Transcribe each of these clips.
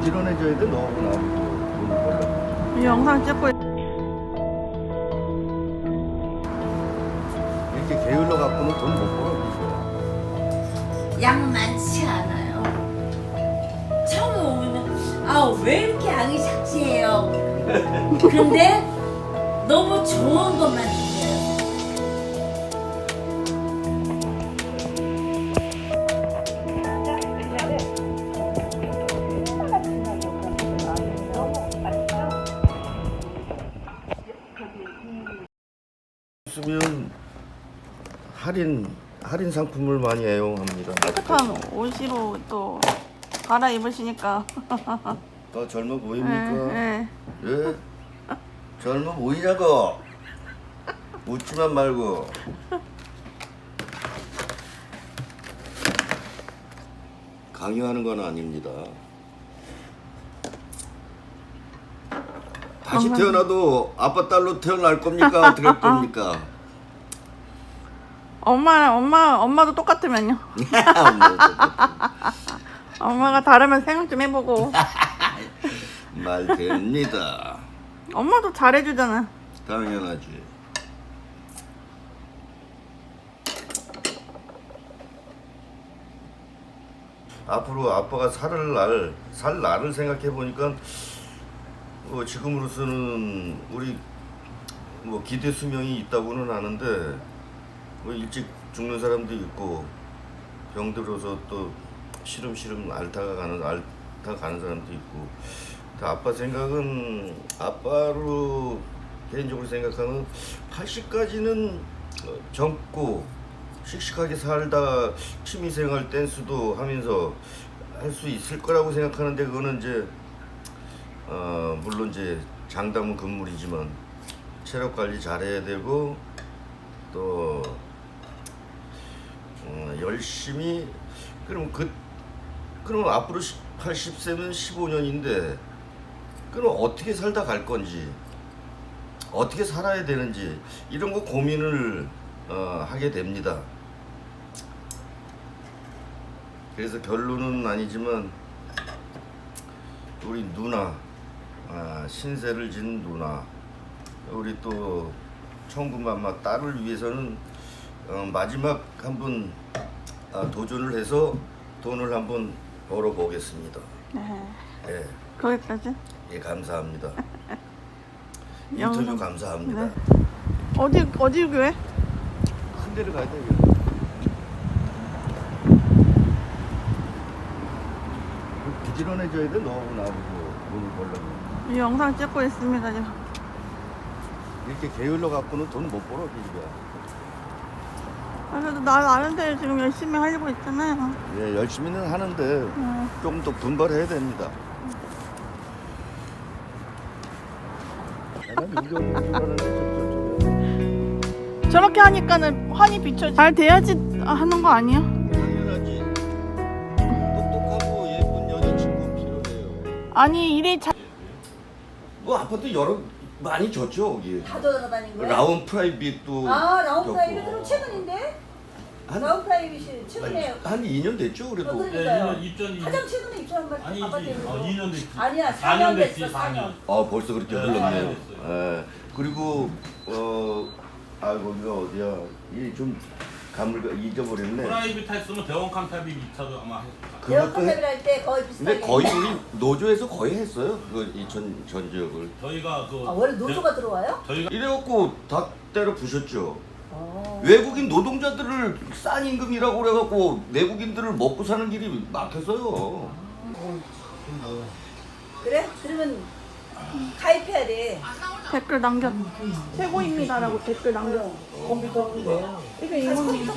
부지런해져야 돼 너하고 나하고 이 영상 찍고 있- 이렇게 게을러 갖고는 돈 못 벌어 그죠? 양 많지 않아요. 처음에 오면 아 왜 이렇게 양이 작지해요. 근데 쓰면 할인 할인 상품을 많이 애용합니다. 깨끗한 옷으로 또 갈아입으시니까 더 젊어 보입니까? 예, 예. 예? 젊어 보이냐고? 웃지만 말고. 강요하는 건 아닙니다. 다시. 태어나도 아빠 딸로 태어날 겁니까? 어떻게 할 겁니까? 엄마 엄마 엄마도 똑같으면요 엄마가 다르면 생각 좀 해보고 말 됩니다. 엄마도 잘해주잖아 당연하지. 앞으로 아빠가 살을 날, 살 날을 생각해 보니까 뭐 지금으로서는 우리 뭐 기대 수명이 있다고는 하는데 뭐 일찍 죽는 사람도 있고 병 들어서 또 시름시름 앓다가 가는 앓다 가는 사람도 있고 아빠 생각은 아빠로 개인적으로 생각하면 80까지는 어, 젊고 씩씩하게 살다 취미생활 댄스도 하면서 할 수 있을 거라고 생각하는데 그거는 이제 어 물론 이제 장담은 금물이지만 체력 관리 잘해야 되고 또 어, 열심히 그럼 그 그럼 앞으로 80세면 15년인데 그럼 어떻게 살다 갈 건지 어떻게 살아야 되는지 이런 거 고민을 어, 하게 됩니다. 그래서 결론은 아니지만 우리 누나 아, 신세를 진 누나 우리 또 청구맘마 딸을 위해서는 어, 마지막 한번 아, 도전을 해서 돈을 한번 벌어 보겠습니다. 네. 예, 거기까지 예 감사합니다. 인터뷰 감사합니다. 네. 어디 어디 교회? 큰 데를 가야 돼. 부지런해져야 돼 너하고 나하고 돈을 벌려면 이 영상 찍고 있습니다 지금 이렇게 게을러 갖고는 돈 못 벌어. 아, 그래도 나 나름대로 지금 열심히 하려고 있잖아요 예 열심히는 하는데 네. 조금 더 분발해야 됩니다. 내가 민족을 분발하는 게 좀- 좀- 저렇게 하니까는 환히 비춰 잘 돼야지 하는 거 아니야? 좀- 당연하지. 똑똑하고 예쁜 여자친구 필요해요. 아니 일이 잘 뭐 아파트 여러 많이 줬죠 여기. 다 돌아다닌 거예요? 라운 프라이빗도 아 라운. 프라이빗 그럼 최근인데? 한, 라운 프라이빗이 최근에 한 2년 됐죠 그래도. 어, 그래. 네, 2년 입전이 가장 최근에 입주한 번 아니지. 아파트 어, 2년 됐지. 아니야 4년 4년 됐지, 됐어 4년. 4년 아 벌써 그렇게 네, 흘렀네요. 예. 그리고 어, 아 거기가 어디야? 이좀 감을 잊어버렸네. 프라이빗 했으면 대원 칸탑이 2차도 아마 했을 대형 그것도 컨셉을 해, 할때 거의 비슷하게 근데 거의 우리 노조에서 거의 했어요. 그이전 전 지역을. 저희가 그 아 원래 노조가 들어와요? 저희가 이래갖고 다 때려 부셨죠. 어. 외국인 노동자들을 싼 임금이라고 그래갖고 내국인들을 먹고 사는 길이 막혔어요. 그래? 그러면 가입해야 돼 댓글 남겨. 최고입니다라고 댓글 남겨. 이게 이모님.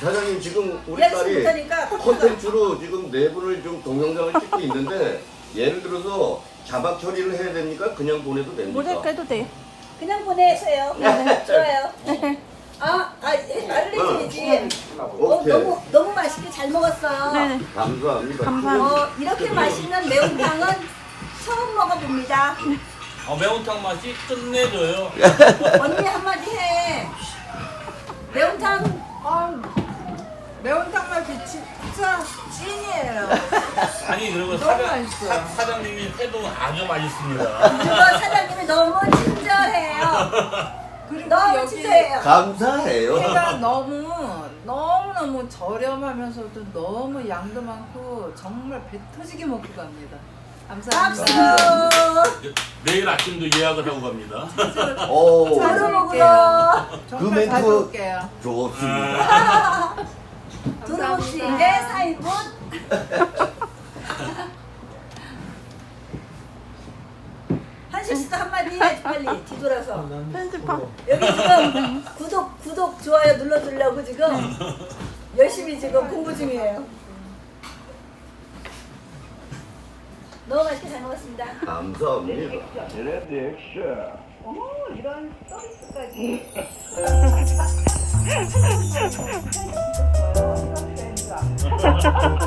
사장님 지금 우리 이해하지 딸이 못하니까 컴퓨터가- 콘텐츠로 지금 네 분을 좀 동영상을 찍고 있는데 예를 들어서 자막 처리를 해야 됩니까? 그냥 보내도 됩니까? 모자이크 해도 돼요. 그냥 보내세요. 좋아요. 아, 아 예, 말을 해줘야지. 어, 오케이. 너무 너무 맛있게 잘 먹었어요 네네. 감사합니다. 감사합니다. 어, 이렇게 맛있는 매운탕은 처음 먹어봅니다 어, 매운탕 맛이 끝내줘요. 언니 한마디 해 매운탕 아, 매운탕 맛이 진짜 찐이에요. 아니 그리고 너무 사장, 맛있어요. 사, 사장님이 회도 아주 맛있습니다. 그리고 사장님이 너무 친절해요. 그리고 너무 여기 친절해요. 감사해요. 회가 너무 너무 너무 저렴하면서도 너무 양도 많고 정말 배 터지게 먹고 갑니다. 감사합니다. 내일 아침도 예약을 하고 갑니다. 오, 자주 먹으러. 정말 멘트- 올게요. 좋습니다. 두루묵 씨의 사인분. 한식 씨도 한마디 해 빨리 뒤돌아서. 편집하. 여기 지금 구독 구독 좋아요 눌러주려고 지금 열심히 지금 공부 중이에요. 너무 맛있게 잘 먹었습니다. 감사합니다. 어머 이런 서비스까지.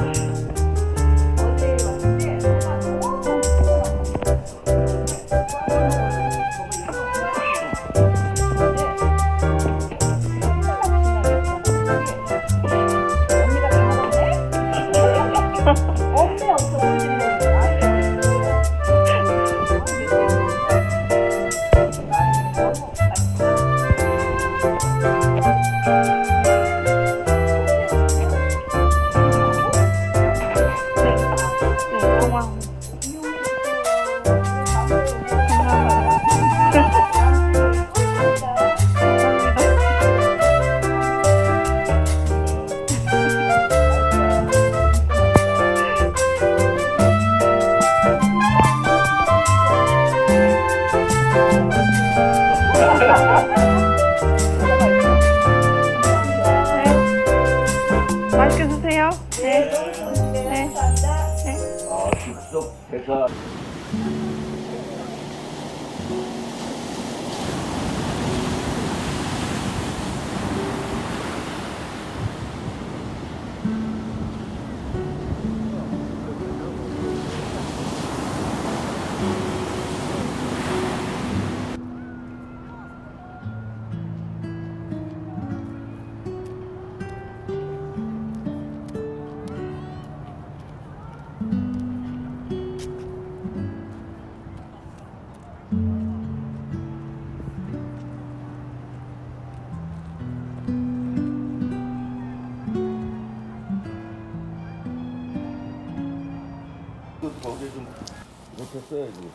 못했어야지.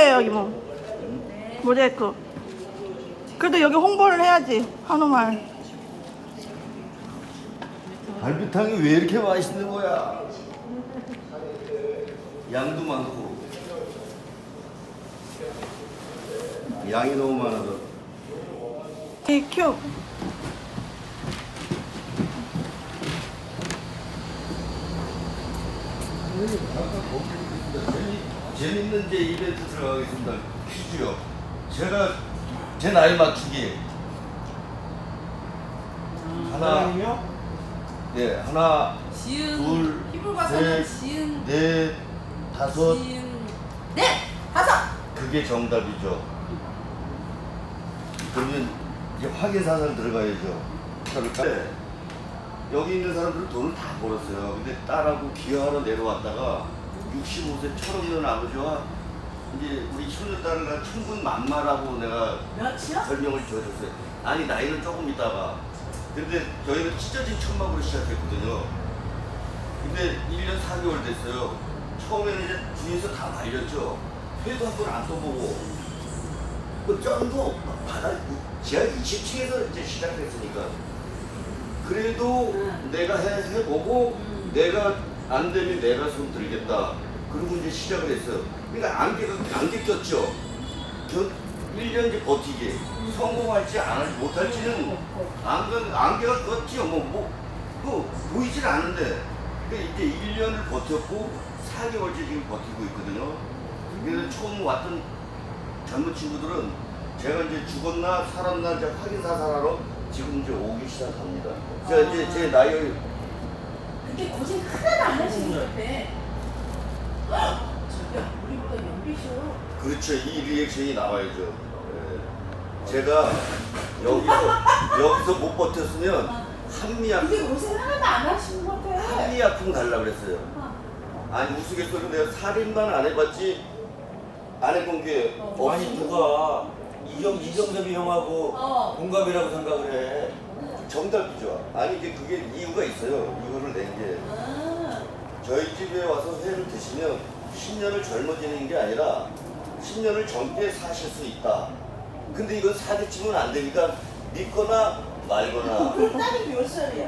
해요 이모. 모자이크. 그래도 여기 홍보를 해야지 한우말. 갈비탕이 왜 이렇게 맛있는 거야? 양도 많고 양이 너무 많아서 이 큐. 재밌는 이제 이벤트 들어가겠습니다. 퀴즈요. 제가 제 나이 맞추기 하나 네 하나 지은 둘, 피부 봐서는 셋, 지은 넷 다섯 지은 네 다섯. 그게 정답이죠. 그러면 이제 확인 사살 들어가야죠. 네. 여기 있는 사람들은 돈을 다 벌었어요. 근데 딸하고 기여하러 내려왔다가 65세 철없는 아버지와 이제 우리 손녀 딸을 가 충분 만마라고 내가 몇이요? 설명을 줘줬어요. 아니 나이는 조금 있다가 근데 저희는 찢어진 천막으로 시작했거든요. 근데 1년 4개월 됐어요. 처음에는 이제 주위에서 다 말렸죠. 회도 한 번 안 써보고 그 쩐도 바다 지하 20층에서 이제 시작했으니까 그래도 내가 해, 해보고 내가 안 되면 내가 손 들겠다. 그리고 이제 시작을 했어요. 그러니까 안개가 안개 꼈죠. 겨, 1년 이제 버티기. 성공할지 안 할지 못할지는 안개, 안개가 꼈지요. 뭐, 뭐, 그 보이질 않은데. 근데 이제 1년을 버텼고 4개월째 지금 버티고 있거든요. 그래서 처음 왔던 젊은 친구들은 제가 이제 죽었나 살았나 이제 확인 사살하러 지금 이제 오기 시작합니다. 제가 이제 제 나이 그렇게 고생 하나도 안 하시는 것 같아. 저기야 우리보다 연비셔. 그렇죠 이 리액션이 나와야죠. 예. 제가 여기서 여기서 못 버텼으면 한미약 이제 고생 하나도 안 하시는 것 같아. 한미약품 갈라 그랬어요. 아니 우스갯소리로 내가 살인만 안 해봤지 안 해본 게 아니 누가 이정 이정섭이 형하고 어. 동갑이라고 생각을 해. 정답이죠. 아니 이게 그게 이유가 있어요. 이거를 낸 게. 아, 저희 집에 와서 회를 드시면 10년을 젊어지는 게 아니라 10년을 젊게 사실 수 있다. 근데 이건 사기치면 안 되니까 믿거나 말거나 우리 딸이 몇 살이야?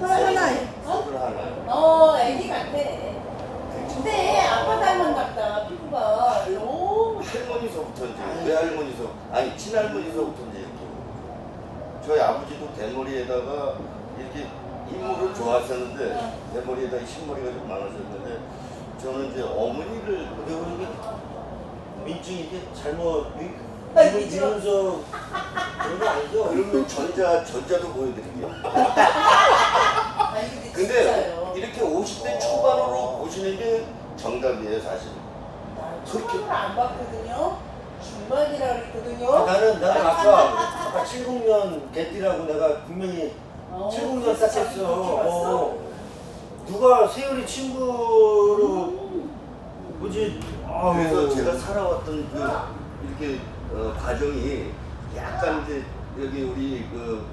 하나 서를 하나. 어, 애기 같아. 근데 아빠 닮은 같다, 피부가. 너무. 할머니서부터인지 외할머니서 아니 친할머니서부터인지 저희 아버지도 대머리에다가 이렇게 인물을 좋아하셨는데 대머리에다 흰머리가 좀 많으셨는데 저는 이제 어머니를 그리고 이게 민증 이게 잘못 위- 아, 그런 거 아니죠? 그러면 전자 전자도 보여드릴게요. 아니, 근데. 이렇게 50대 초반으로 보시는 게 정답이에요 사실. 초반을 안 봤거든요. 중반이라 그랬거든요. 아, 나는 나는 아까 아까 70년 개띠라고 내가 분명히 어, 70년 그래서 딱 자기 했어. 그렇게 봤어? 어. 누가 세율이 친구로 뭐지? 아우. 그래서 제가 살아왔던 그 이렇게 어, 과정이 약간 이제 여기 우리 그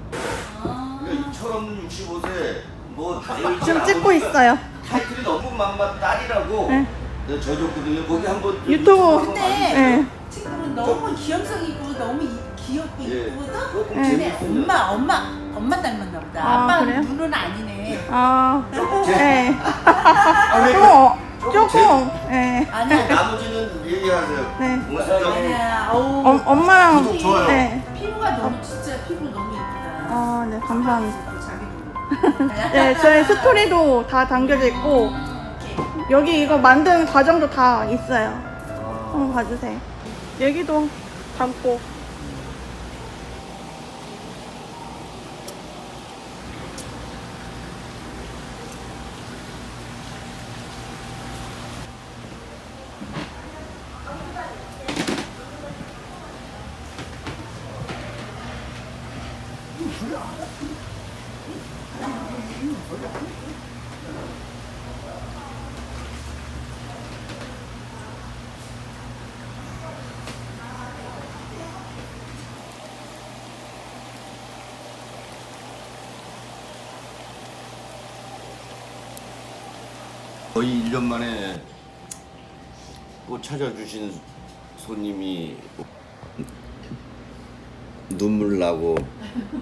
그러니까 철없는 65세 뭐 나이 지금 찍고 있어요. 타이틀이 너무 막막 딸이라고 네. 내가 져줬거든요. 거기 한번 좀 유튜브. 한번 네. 친구는 너무 귀염성 있고 너무 이- 귀엽고 예. 이쁘거든? 조금 네. 근데 재밌으면 엄마, 엄마, 엄마 닮았나 보다. 아, 아, 빠 그래요? 눈은 아니네. 아, 네. 아니, 조금, 조금, 네. 아니야. 나머지는 얘기하세요. 네. 멋있다. 아니야. 어우. 어, 엄마랑, 구독, 좋아요. 네. 피부가 너무 진짜 피부 너무 예쁘다. 아, 네, 감사합니다. 자기 네, 저희 스토리도 다 담겨져 있고, 여기 이거 만든 과정도 다 있어요. 한번 봐주세요. 얘기도 담고. 거의 1년 만에 또 찾아주신 손님이 눈물 나고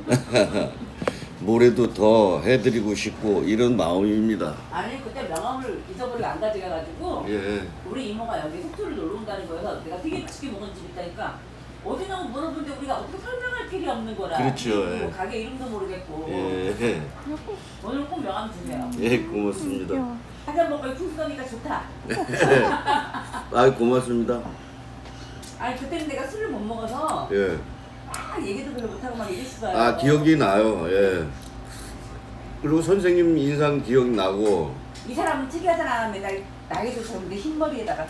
뭐래도 더 해드리고 싶고 이런 마음입니다. 아니 그때 명함을 잊어버리고 안 가져가가지고 예. 우리 이모가 여기 속초를 놀러 온다는 거여서 내가 되게 맛있게 먹은 집 있다니까 어디냐고 물어보는데 우리가 어떻게 설명할 길이 없는 거라 그렇죠, 뭐 예. 가게 이름도 모르겠고 예. 오늘 꼭 명함 주세요 예, 고맙습니다. 귀여워. 한잔 먹고 풍수하니까 좋다 아, 고맙습니다. 아니 그때는 내가 술을 못 먹어서 예. 막 얘기도 별로 못하고 막 이랬어요 아, 기억이 나요. 예. 그리고 선생님 인상 기억 나고. 이 사람은 특이하잖아 맨날 나이도 젊은데 흰머리에다가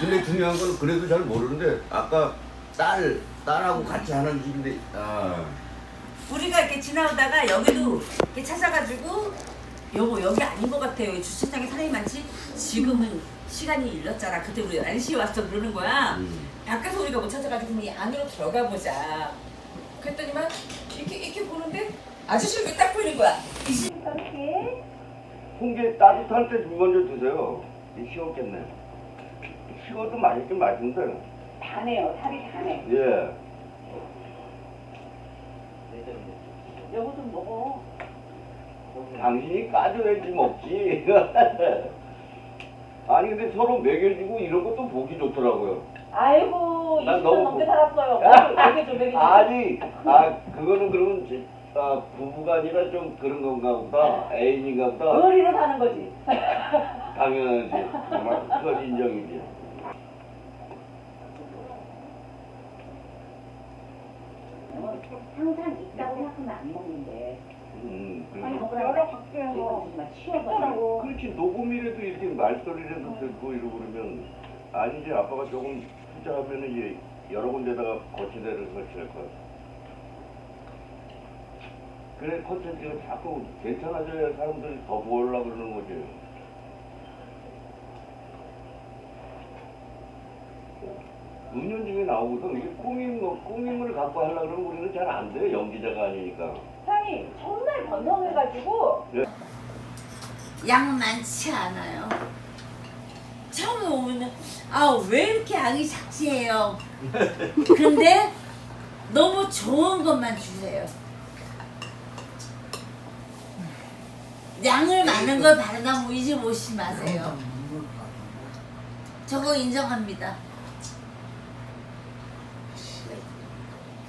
근데 중요한 건 그래도 잘 모르는데 아까 딸 딸하고 같이 하는 집인데 아. 우리가 이렇게 지나오다가 여기도 이렇게 찾아가지고 여보 여기 아닌 것 같아요 주차장에 사람이 많지 지금은 시간이 일렀잖아 그때 우리 날씨에 왔어 그러는 거야 음. 밖에서 우리가 못 찾아가지고 이 안으로 들어가 보자 그랬더니만 이렇게 이렇게 보는데 아저씨 얼굴 딱 보이는 거야 이씨 홍게 따뜻할 때 먼저 드세요. 식었겠네. 식어도 맛있긴 맛있는데. 다네요 살이 다네 예. 여보 좀 먹어 당신이 까줘야지 먹지. 아니 근데 서로 먹여주고 이런 것도 보기 좋더라고요. 아이고 난 20년 너무 넘게 고- 살았어요 먹여줘 먹여줘 아니, 아 그거는 그러면 제- 아, 부부가 아니라 좀 그런 건가 보다. 애인인가 보다. 의리로 사는 거지 당연하지. 정말 그건 인정이지. 항상 있다고 생각하면 안 먹는데 음, 그- 아니 여러 각도에서 치워가지고 그렇지 녹음이라도 이렇게 말소리라도 듣고 이러고 그러면 아니지 아빠가 조금 투자하면 이제 여러 군데다가 거치대를 설치할 거야. 그래 콘텐츠가 자꾸 괜찮아져야 사람들이 더 보려고 그러는 거지. 은연중에 나오거든. 이게 꾸민 거, 꾸밈을 갖고 하려고 그러면 우리는 잘 안 돼. 연기자가 아니니까. 향이 정말 번성해가지고 양 많지 않아요. 처음에 오면은 아왜 이렇게 양이 작지해요. 그런데 너무 좋은 것만 주세요. 양을 많은 걸 바라다 모이지 모시 마세요. 저거 인정합니다.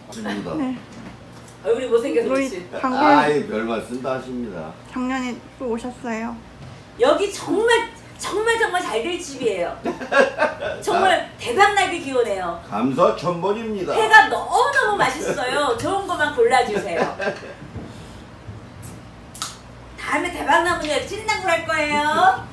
맞습니다. 얼굴이 못생겨서 우리 그렇지. 장군 아이 별 말씀 다 하십니다. 작년에 또 오셨어요. 여기 정말 정말 정말 잘 될 집이에요. 정말 대박나게 기원해요. 감사 천번입니다. 회가 너무 너무 맛있어요. 좋은 것만 골라주세요. 다음에 대박 나면 찐당구 할 거예요.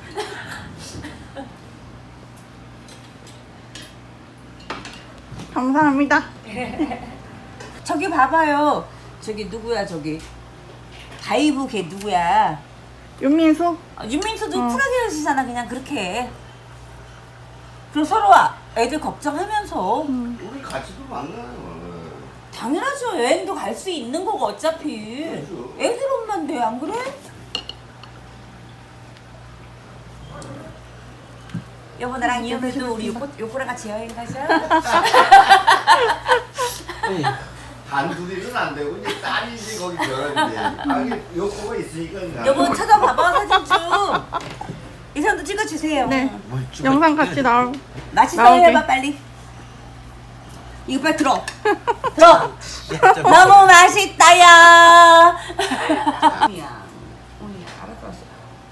감사합니다. 저기 봐봐요. 저기 누구야 저기. 바이브 걔 누구야. 윤민수 아, 윤민수도 어. 쿨하게 하시잖아 그냥 그렇게 해. 그리고 서로 애들 걱정하면서 우리 같이도 만나요. 당연하죠 여행도 갈 수 있는 거고 어차피 그렇죠. 애들 엄마인데 안 그래? 여보 나랑 이혼해도 우리 요코, 요코랑 같이 여행 가자 단둘이는 안 되고 이제 딸이지 거기 결혼이지. 아니 요거가 있으니까 그냥. 여보 찾아봐봐 사진 좀 이 사람도 찍어주세요. 네. 영상 같이 나올 맛있어 나오게. 해봐 빨리. 이거 빨리 들어. 들어. 너무 맛있다야 야 오늘 알았어 알았어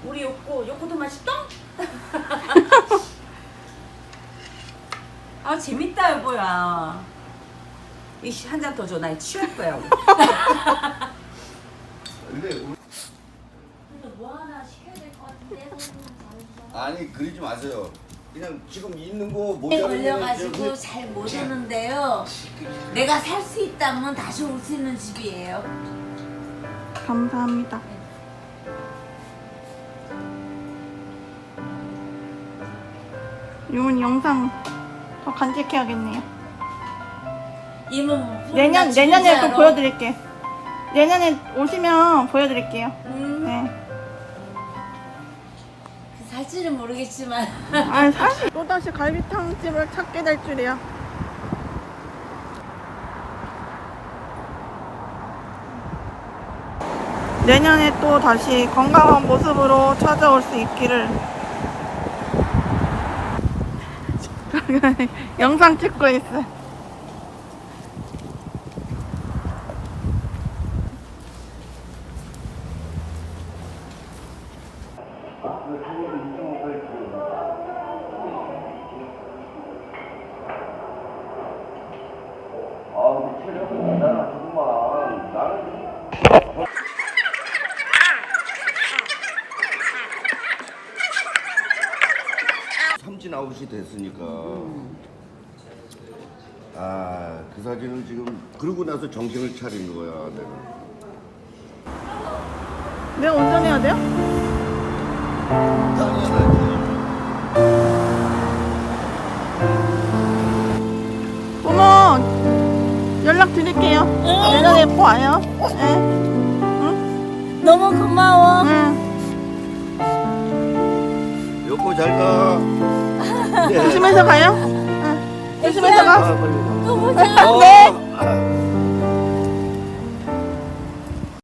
우리 요코 요코도 맛있다? 아 재밌다 여보야 이씨 한 잔 더 줘 나 취할 거야 우리. 근데 우리- 뭐 하나 시켜야 될 것 같은데 아니 그러지 마세요. 그냥 지금 있는 거에 모자라면 걸려가지고 잘 못 오는데요. 내가 살 수 있다면 다시 올 수 있는 집이에요. 감사합니다. 이번 영상 더 간직해야겠네요. 이모 내년 내년에 또 보여드릴게. 내년에 오시면 보여드릴게요. 음, 네. 살지는 모르겠지만 아 사실 또 다시 갈비탕 집을 찾게 될 줄이야. 내년에 또 다시 건강한 모습으로 찾아올 수 있기를. 영상 찍고 있어. 아 근데 체력은 대단하시구만. 나는 삼진 아웃이 됐으니까. 아, 그 사진을 지금 그러고 나서 정신을 차린 거야, 내가. 내가 운전해야 돼요? 당연하지. 어머 연락 드릴게요. 내년에 꼭 와요. 네. 너무 고마워. 응. 여보 잘 가. 네. 조심해서 가요. 응. 조심해서 가. 너무 잘. 어, 아,